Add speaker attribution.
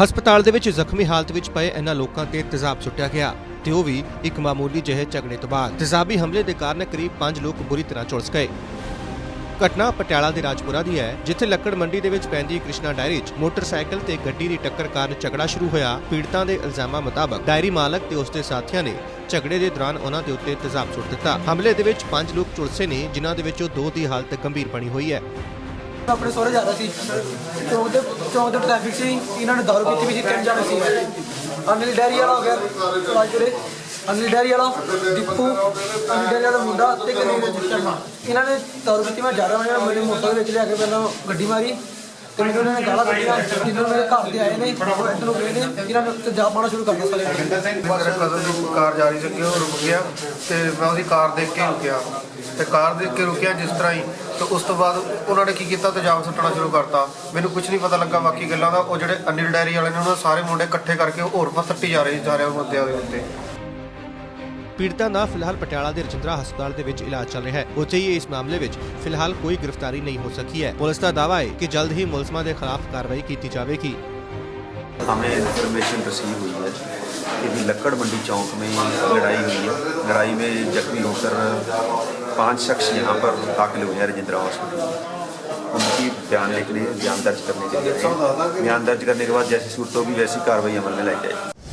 Speaker 1: ਹਸਪਤਾਲ ਦੇ ਵਿੱਚ ਜ਼ਖਮੀ ਹਾਲਤ ਵਿੱਚ ਪਏ ਇਹਨਾਂ ਲੋਕਾਂ ਤੇ ਤੇਜ਼ਾਬ ਸੁੱਟਿਆ ਗਿਆ ਤੇ ਉਹ ਵੀ ਇੱਕ ਮਾਮੂਲੀ ਜਿਹੇ ਝਗੜੇ ਤੋਂ ਬਾਅਦ ਤੇਜ਼ਾਬੀ ਹਮਲੇ ਦੇ ਕਾਰਨ ਕਰੀਬ 5 ਲੋਕ ਬੁਰੀ ਤਰ੍ਹਾਂ ਝੁਲਸ ਗਏ। ਘਟਨਾ ਪਟਿਆਲਾ ਦੇ ਰਾਜਪੁਰਾ ਦੀ ਹੈ, ਜਿੱਥੇ ਲੱਕੜ ਮੰਡੀ ਦੇ ਵਿੱਚ ਪੈਂਦੀ ਕ੍ਰਿਸ਼ਨਾ ਡਾਇਰੀ 'ਚ ਮੋਟਰਸਾਈਕਲ ਤੇ ਗੱਡੀ ਦੀ ਟੱਕਰ ਕਾਰਨ ਝਗੜਾ ਸ਼ੁਰੂ ਹੋਇਆ। ਪੀੜਤਾਂ ਦੇ ਇਲਜ਼ਾਮਾਂ ਮੁਤਾਬਕ ਡਾਇਰੀ ਮਾਲਕ ਤੇ ਉਸਦੇ ਸਾਥੀਆਂ ਨੇ ਝਗੜੇ ਦੇ ਦੌਰਾਨ ਉਹਨਾਂ ਦੇ ਉੱਤੇ ਤੇਜ਼ਾਬ ਸੁੱਟ ਦਿੱਤਾ। ਹਮਲੇ ਦੇ ਵਿੱਚ 5 ਲੋਕ ਝੁਲਸੇ ਨੇ, ਜਿਨ੍ਹਾਂ ਦੇ ਵਿੱਚੋਂ ਦੋ ਦੀ ਹਾਲਤ ਗੰਭੀਰ ਬਣੀ ਹੋਈ ਹੈ।
Speaker 2: ਆਪਣੇ ਸਹੁਰੇ ਜ਼ਿਆਦਾ ਸੀ। ਚੌਂਕ ਦੇ ਚੌਂਕ ਦੇ ਟ੍ਰੈਫਿਕ ਸੀ। ਇਹਨਾਂ ਨੇ ਦਾਰੂ ਪੀਤੀ ਵੀ ਸੀ, ਤਿੰਨ ਜਾਣੇ ਸੀ। ਅਨਿਲ ਡੈਰੀ ਵਾਲਾ ਹੋ ਗਿਆ। ਰਾਜਪੁਰੇ ਅਨਿਲ ਡੈਰੀ ਵਾਲਾ, ਦੀਪੂ, ਅਨਿਲ ਡੈਰੀ ਵਾਲਾ ਮੁੰਡਾ ਤੇ ਕਨੇ ਇਹਨਾਂ ਨੇ ਦਾਰੂ ਪੀਤੀ, ਮੈਂ ਜ਼ਿਆਦਾ ਮੈਂ ਮੇਰੇ ਮੋਟਰ ਵਿੱਚ ਲਿਆ ਕੇ ਪਹਿਲਾਂ ਗੱਡੀ ਮਾਰੀ। ਤੇ ਮੈਨੂੰ ਨੇ ਗਾਲਾਂ ਕੱਢੀਆਂ ਜਿੰਨਾਂ ਮੇਰੇ ਘਰ ਦੇ ਆਏ ਨੇ ਉਹ ਇੱਧਰੋਂ ਗਏ। ਨੇ ਇਹਨਾਂ ਨੇ ਜਾ ਪਾਣਾ ਸ਼ੁਰੂ ਕਰ ਦਿੱਤਾ ਸਾਰੇ
Speaker 3: ਮੇਰੇ ਕਜ਼ਨ ਦੀ ਕਾਰ ਜਾ ਰਹੀ ਸੀ ਕਿ ਉਹ ਰੁਕ ਗਿਆ ਤੇ ਮੈਂ ਉਹਦੀ ਕਾਰ ਦੇਖ ਕੇ ਰੁਕਿਆ ਤੇ ਕਾਰ ਦੇਖ ਕੇ ਰੁਕਿਆ ਜਿਸ ਤਰ੍ਹਾਂ ਹੀ ਤੇ ਉਸ ਤੋਂ ਬਾਅਦ ਉਹਨਾਂ ਨੇ ਕੀ ਕੀਤਾ ਤੇਜ਼ਾਬ ਸੁੱਟਣਾ ਸ਼ੁਰੂ ਕਰਤਾ ਮੈਨੂੰ ਕੁਝ ਨਹੀਂ ਪਤਾ ਲੱਗਾ ਬਾਕੀ ਗੱਲਾਂ ਦਾ ਉਹ ਜਿਹੜੇ ਅਨਿਲ ਡੈਰੀ ਵਾਲੇ ਨੇ ਉਹਨਾਂ ਸਾਰੇ ਮੁੰਡੇ ਇਕੱਠੇ ਕਰਕੇ ਉਹ ਹੋਰ ਫਸੱਟੀ ਜਾ ਰਹੇ ਸੀ ਸਾਰਿਆਂ ਮੁੱਦਿਆਂ ਦੇ ਉੱਤੇ
Speaker 1: ਪੀੜਤਾਂ ਦਾ ਫਿਲਹਾਲ ਪਟਿਆਲਾ ਦੇ ਰਜਿੰਦਰਾ ਹਸਪਤਾਲ ਦੇ ਵਿੱਚ ਇਲਾਜ ਚੱਲ ਰਿਹਾ ਹੈ ਉੱਥੇ ਹੀ ਇਸ ਮਾਮਲੇ ਵਿੱਚ ਫਿਲਹਾਲ ਕੋਈ ਗ੍ਰਿਫਤਾਰੀ ਨਹੀਂ ਹੋ ਸਕੀ ਹੈ ਪੁਲਿਸ ਦਾ ਦਾਅਵਾ ਹੈ ਕਿ ਜਲਦ ਹੀ ਮੁਲਜ਼ਮਾਂ ਦੇ ਖਿਲਾਫ ਕਾਰਵਾਈ ਕੀਤੀ ਜਾਵੇਗੀ
Speaker 4: हमें इन्फॉर्मेशन रिसीव हुई है कि भी लक्कड़ मंडी चौक में लड़ाई हुई है लड़ाई में जख्मी होकर पांच शख्स यहाँ पर दाखिल हुए हैं रजिंद्रा हॉस्पिटल में उनकी बयान लिखने बयान दर्ज करने के लिए आए हैं। बयान दर्ज करने के बाद जैसी सूरत होगी वैसी कार्रवाई अमल में लाई जाएगी